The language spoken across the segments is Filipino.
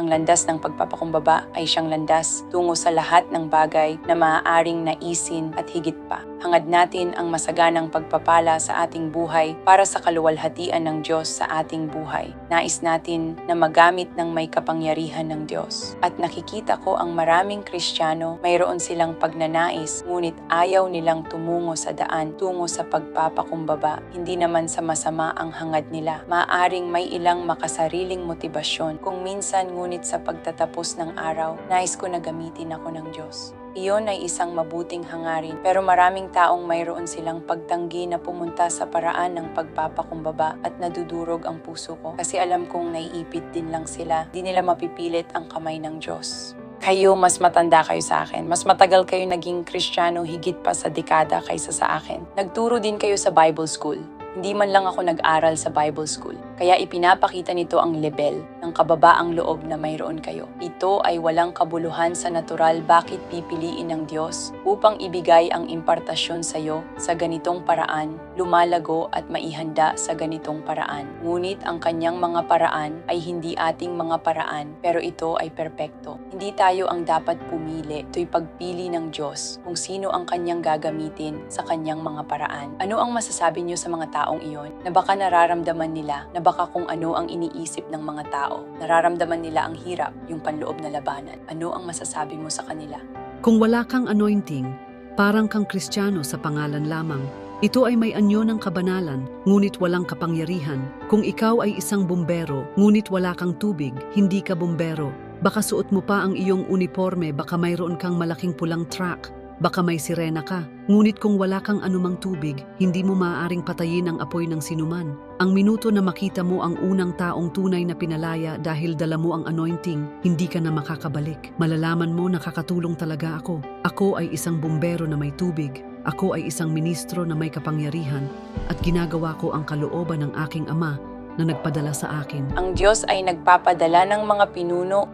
Ang landas ng pagpapakumbaba ay siyang landas tungo sa lahat ng bagay na maaaring naisin at higit pa. Hangad natin ang masaganang pagpapala sa ating buhay para sa kaluwalhatian ng Diyos sa ating buhay. Nais natin na magamit ng may kapangyarihan ng Diyos. At nakikita ko ang maraming Kristiyano, mayroon silang pagnanais, ngunit ayaw nilang tumungo sa daan tungo sa pagpapakumbaba. Hindi naman sa masama ang hangad nila. Maaring may ilang makasariling motibasyon. Kung minsan ngunit sa pagtatapos ng araw, nais ko na gamitin ako ng Diyos. Iyon ay isang mabuting hangarin pero maraming taong mayroon silang pagtanggi na pumunta sa paraan ng pagpapakumbaba at nadudurog ang puso ko kasi alam kong naiipit din lang sila. Di nila mapipilit ang kamay ng Diyos. Kayo, mas matanda kayo sa akin. Mas matagal kayo naging kristyano higit pa sa dekada kaysa sa akin. Nagturo din kayo sa Bible School. Hindi man lang ako nag-aral sa Bible School. Kaya ipinapakita nito ang level ng kababaang loob na mayroon kayo. Ito ay walang kabuluhan sa natural bakit pipiliin ng Diyos upang ibigay ang impartasyon sa iyo sa ganitong paraan, lumalago at maihanda sa ganitong paraan. Ngunit ang kanyang mga paraan ay hindi ating mga paraan pero ito ay perpekto. Hindi tayo ang dapat pumili. Ito'y pagpili ng Diyos kung sino ang kanyang gagamitin sa kanyang mga paraan. Ano ang masasabi niyo sa mga taong iyon na baka nararamdaman nila na baka kung ano ang iniisip ng mga tao. Nararamdaman nila ang hirap, yung panloob na labanan. Ano ang masasabi mo sa kanila? Kung wala kang anointing, parang kang kristyano sa pangalan lamang. Ito ay may anyo ng kabanalan, ngunit walang kapangyarihan. Kung ikaw ay isang bumbero, ngunit wala kang tubig, hindi ka bumbero. Baka suot mo pa ang iyong uniforme, baka mayroon kang malaking pulang truck, baka may sirena ka. Ngunit kung wala kang anumang tubig, hindi mo maaaring patayin ang apoy ng sinuman. Ang minuto na makita mo ang unang taong tunay na pinalaya dahil dala mo ang anointing, hindi ka na makakabalik. Malalaman mo nakakatulong talaga ako. Ako ay isang bumbero na may tubig. Ako ay isang ministro na may kapangyarihan at ginagawa ko ang kalooban ng aking ama na nagpadala sa akin. Ang Diyos ay nagpapadala ng mga pinuno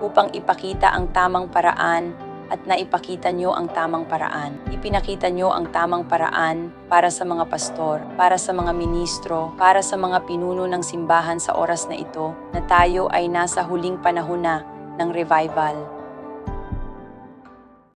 upang ipakita ang tamang paraan at naipakita nyo ang tamang paraan. Ipinakita nyo ang tamang paraan para sa mga pastor, para sa mga ministro, para sa mga pinuno ng simbahan sa oras na ito na tayo ay nasa huling panahon na ng revival